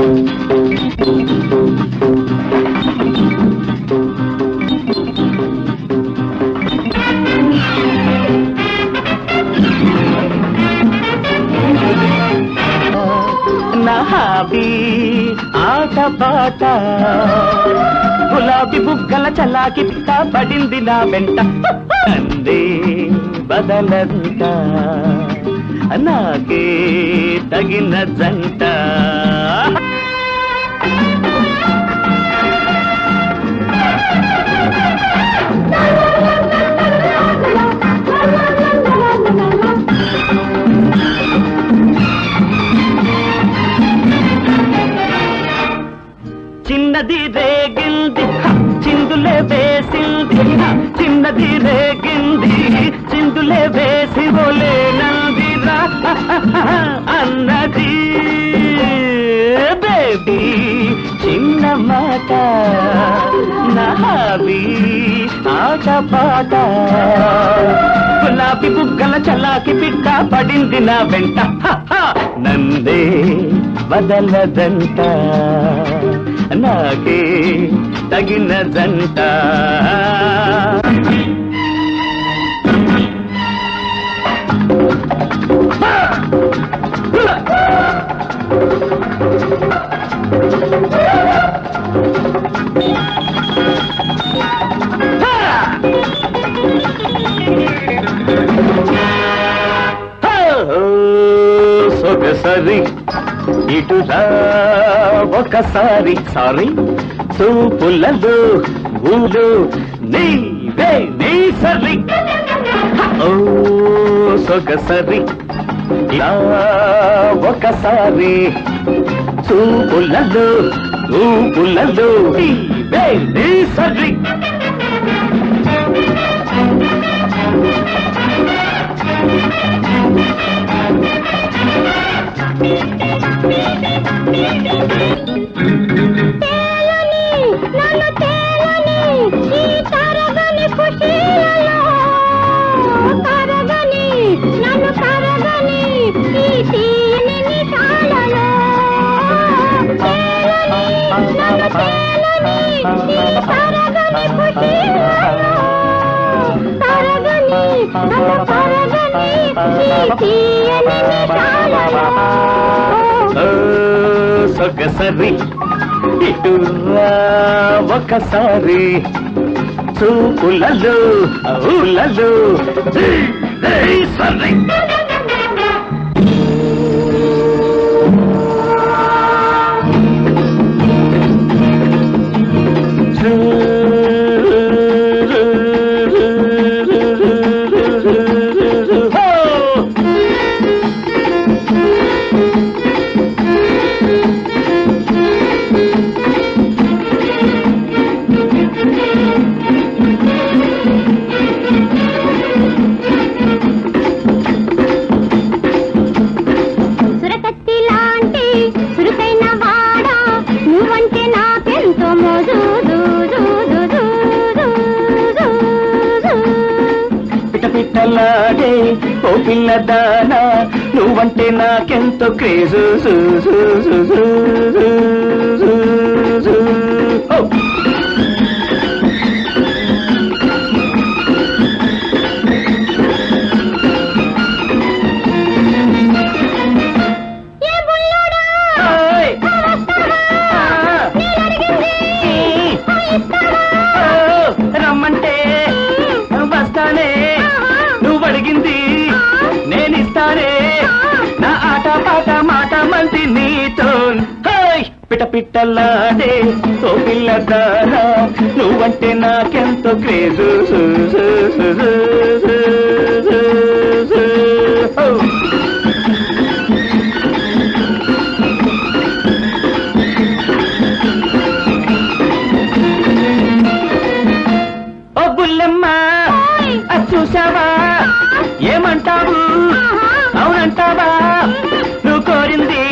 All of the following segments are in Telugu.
గులాబీ గులాబీ బుగ్గల చలాకి పడింది నా వెంట. అందే బదలంట నాకే తగిన జంట. ఒకటి చిన్న మాట. నావి ఆట పాట. గులాబీ బుగ్గల చల్లాకి పిట్ట పడింది నా వెంట. నందే బదలదంట నాకే తగినదంట. సారి సొగసరి ఇటురా ఒకసారి. సారీ చూపులలో ఊలు నీవే నీ సరి ఓ సొగసరి. ఇలా ఒకసారి చూపులలో ఊపులలో నీవే నీ సరి సొగసరి ఇటురా ఒకసారి. చూపులలో ఊలలో. సరి పిట పిట్టలాడే ఓ పిల్లదానా నువ్వంటే నాకెంతో క్రేజు పిట పిట్టలాడే ఓ పిల్లదారా నువ్వంటే నాకెంతో క్రేజు. సు, సు, సు, సు, సు, సు, సు. చూసావా ఏమంటావు అవునంటావా నువ్వు కోరింది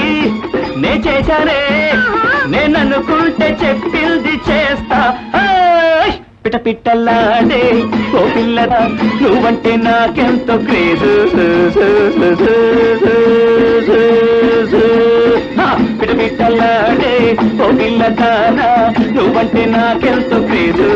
నే చేశానే. అనుకుంటే చెప్పింది చేస్తా. పిట పిట్టలాడే ఓ పిల్లరా నువ్వంటే నాకెంతో క్రేజు. పిట పిట్టలాడే ఓ పిల్లదానా నువ్వంటే నాకెంతో క్రేజు.